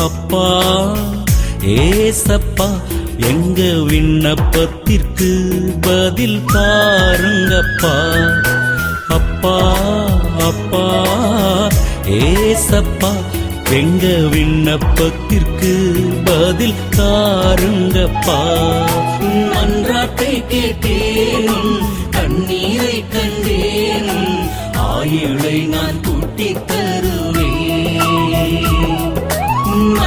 அப்பா ஏசப்பா எங்க விண்ணப்பத்திற்கு பதில் தாருங்கப்பா அப்பா அப்பா ஏசப்பா எங்க விண்ணப்பத்திற்கு பதில் தாருங்கப்பா. மன்றாட்டை கேட்டேன் கண்ணீரை கண்டேன் ஆயுளை நான் கூட்டி தருவேன்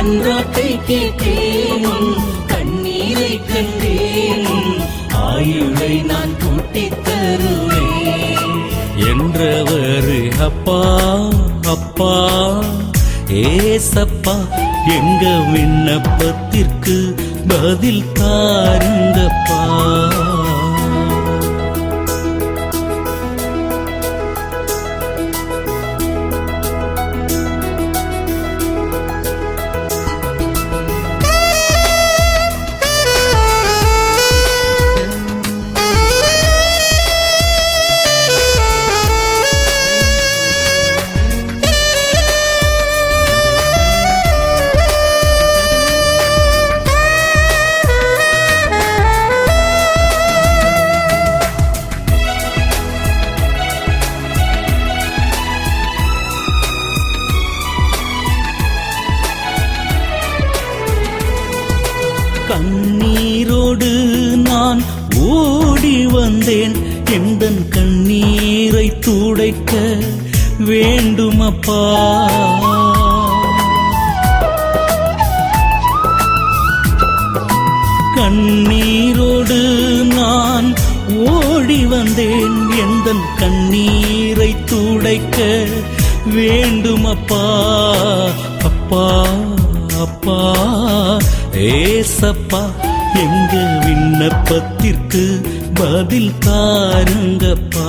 மன்றாட்டை கேட்டேனும் கண்ணீரை கண்டேனும் ஆயுளை நான் கூட்டித் தருவேன். என்றவர் அப்பா அப்பா ஏசப்பா எங்க விண்ணப்பத்திற்கு பதில் தாருங்கப்பா. கண்ணீரோடு நான் ஓடி வந்தேன். எந்த கண்ணீரை துடைக்க வேண்டுமப்பா? கண்ணீரோடு நான் ஓடி வந்தேன். எந்த கண்ணீரை துடைக்க வேண்டுமப்பா? அப்பா அப்பா ஏசப்பா எங்க விண்ணப்பத்திற்கு பதில் தாருங்கப்பா.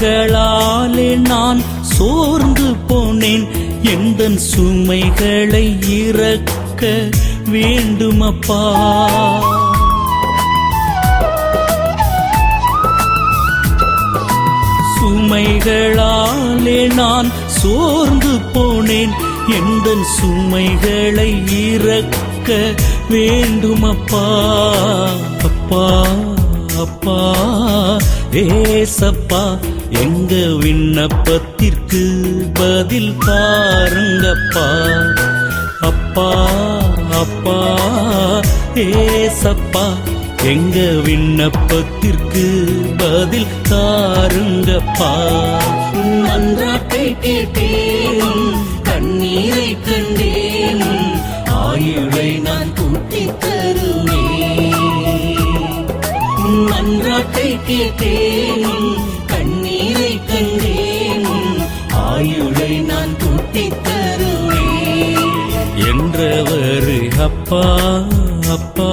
சுமைகளாலே நான் சோர்ந்து போனேன். எந்த சுமைகளை இறக்க வேண்டுமப்பா? சுமைகளாலே நான் சோர்ந்து போனேன். எந்த சுமைகளை இறக்க வேண்டுமப்பா? அப்பா அப்பா ஏசப்பா எங்க விண்ணப்பத்திற்கு பதில் தாருங்கப்பா அப்பா அப்பா ஏசப்பா எங்க விண்ணப்பத்திற்கு பதில் தாருங்கப்பா. மன்றாட்டை கேட்டேன் கண்ணீரை கண்டேன் ஆயுளை நான் கூட்டி தருவேன். மன்றாட்டை கேட்டேன் என்றவர் அப்பா அப்பா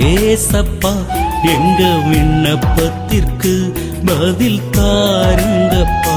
ஏசப்பா எங்க விண்ணப்பத்திற்கு பதில் தாருங்கப்பா.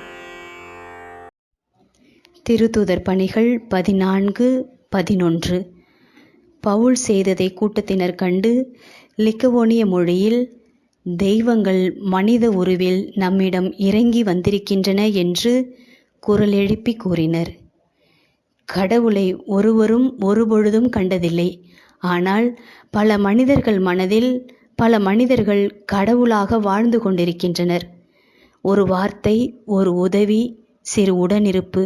திருத்தூதர் பணிகள் பதினான்கு பதினொன்று. பவுல் செய்ததை கூட்டத்தினர் கண்டு லிக்கவோனிய மொழியில் தெய்வங்கள் மனித உருவில் நம்மிடம் இறங்கி வந்திருக்கின்றன என்று குரல் எழுப்பி கூறினர். கடவுளை ஒருவரும் ஒருபொழுதும் கண்டதில்லை. ஆனால் பல மனிதர்கள் மனதில் பல மனிதர்கள் கடவுளாக வாழ்ந்து கொண்டிருக்கின்றனர். ஒரு வார்த்தை ஒரு உதவி சிறு உடனிருப்பு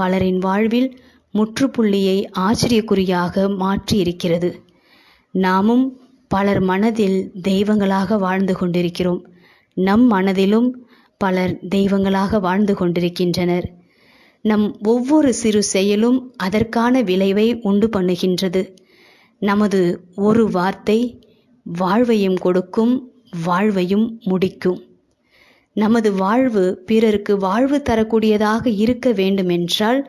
பலரின் வாழ்வில் முற்றுப்புள்ளியை ஆச்சரியக்குறியாக மாற்றி இருக்கிறது நாமும் பலர் மனதில் தெய்வங்களாக வாழ்ந்து கொண்டிருக்கிறோம். நம் மனதிலும் பலர் தெய்வங்களாக வாழ்ந்து கொண்டிருக்கின்றனர். நம் ஒவ்வொரு சிறு செயலும் அதற்கான விளைவை உண்டு பண்ணுகின்றது. நமது ஒரு வார்த்தை வாழ்வையும் கொடுக்கும் வாழ்வையும் முடிக்கும். நமது வாழ்வு பிறருக்கு வாழ்வு தரக்கூடியதாக இருக்க வேண்டுமென்றால்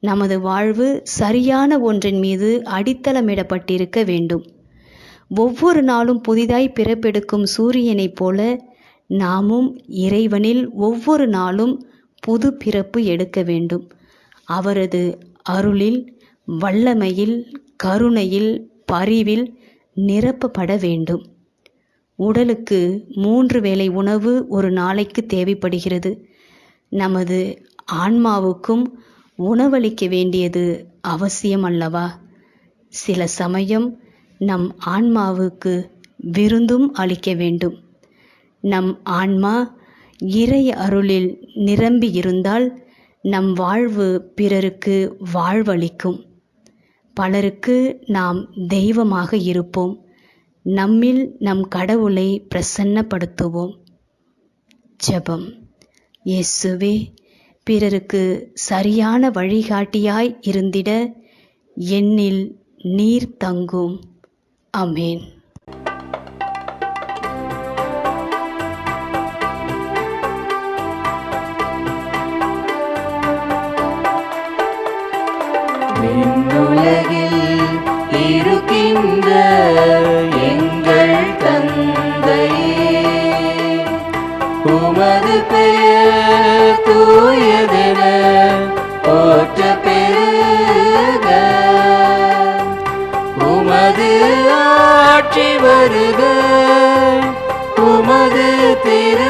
நமது வாழ்வு சரியான ஒன்றின் மீது அடித்தளமிடப்பட்டிருக்க வேண்டும். ஒவ்வொரு நாளும் புதிதாய் பிறப்பெடுக்கும் சூரியனைப் போல நாமும் இறைவனில் ஒவ்வொரு நாளும் புது பிறப்பு எடுக்க வேண்டும். அவரது அருளில் வல்லமையில் கருணையில் பரிவில் நிரப்பப்பட வேண்டும். உடலுக்கு மூன்று வேளை உணவு ஒரு நாளைக்கு தேவைப்படுகிறது. நமது ஆன்மாவுக்கும் உணவளிக்க வேண்டியது அவசியம் அல்லவா? சில சமயம் நம் ஆன்மாவுக்கு விருந்தும் அளிக்க வேண்டும். நம் ஆன்மா இறை அருளில் நிரம்பி இருந்தால் நம் வாழ்வு பிறருக்கு வாழ்வளிக்கும். பலருக்கு நாம் தெய்வமாக இருப்போம். நம்மில் நம் கடவுளை பிரசன்னப்படுத்துவோம். ஜெபம். இயேசுவே பிறருக்கு சரியான வழிகாட்டியாய் இருந்திட என்னில் நீர் தங்கும். அமேன். தூயதென போற்ற பெருக. உமது ஆட்சி வருக. உமது திரு